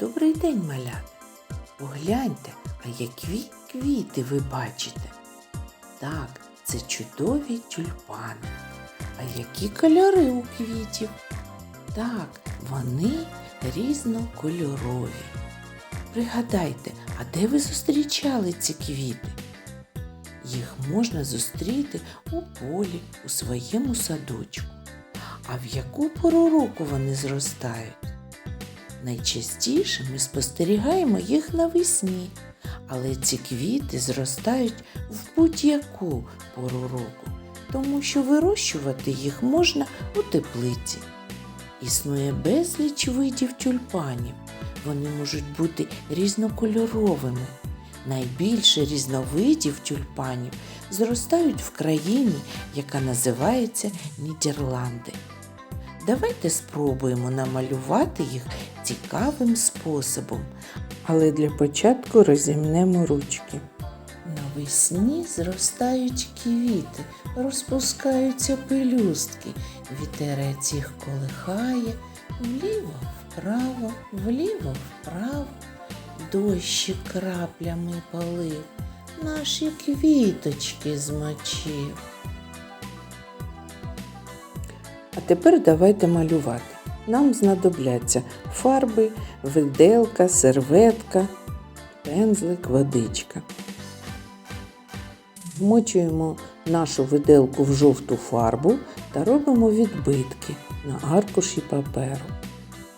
Добрий день, малята. Погляньте, а які квіти ви бачите? Так, це чудові тюльпани. А які кольори у квітів? Так, вони різнокольорові. Пригадайте, а де ви зустрічали ці квіти? Їх можна зустріти у полі, у своєму садочку. А в яку пору року вони зростають? Найчастіше ми спостерігаємо їх навесні, але ці квіти зростають в будь-яку пору року, тому що вирощувати їх можна у теплиці. Існує безліч видів тюльпанів. Вони можуть бути різнокольоровими. Найбільше різновидів тюльпанів зростають в країні, яка називається Нідерланди. Давайте спробуємо намалювати їх цікавим способом. Але для початку розімнемо ручки. Навесні зростають квіти, розпускаються пелюстки, вітерець їх колихає вліво вправо, вліво вправо, дощі краплями полив, наші квіточки змочив. А тепер давайте малювати. Нам знадобляться фарби, виделка, серветка, пензлик, водичка. Вмочуємо нашу виделку в жовту фарбу та робимо відбитки на аркуші паперу.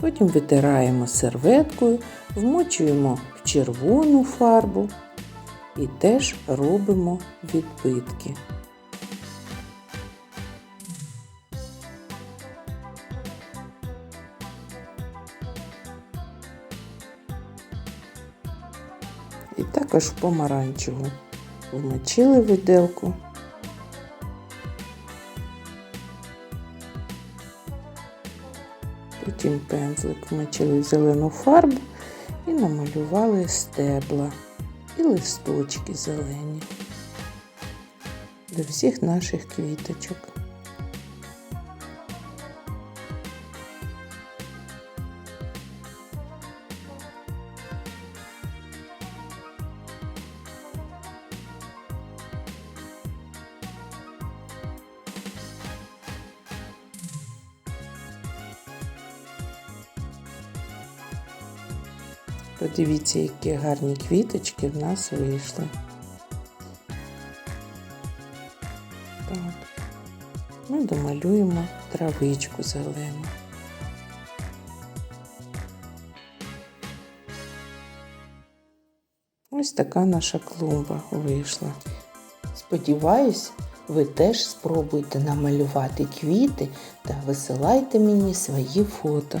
Потім витираємо серветкою, вмочуємо в червону фарбу і теж робимо відбитки. І також помаранчеву вмочили виделку. Потім пензлик вмочили в зелену фарбу і намалювали стебла і листочки зелені до всіх наших квіточок. Подивіться, які гарні квіточки в нас вийшли. Так. Ми домалюємо травичку зелену. Ось така наша клумба вийшла. Сподіваюсь, ви теж спробуйте намалювати квіти та висилайте мені свої фото.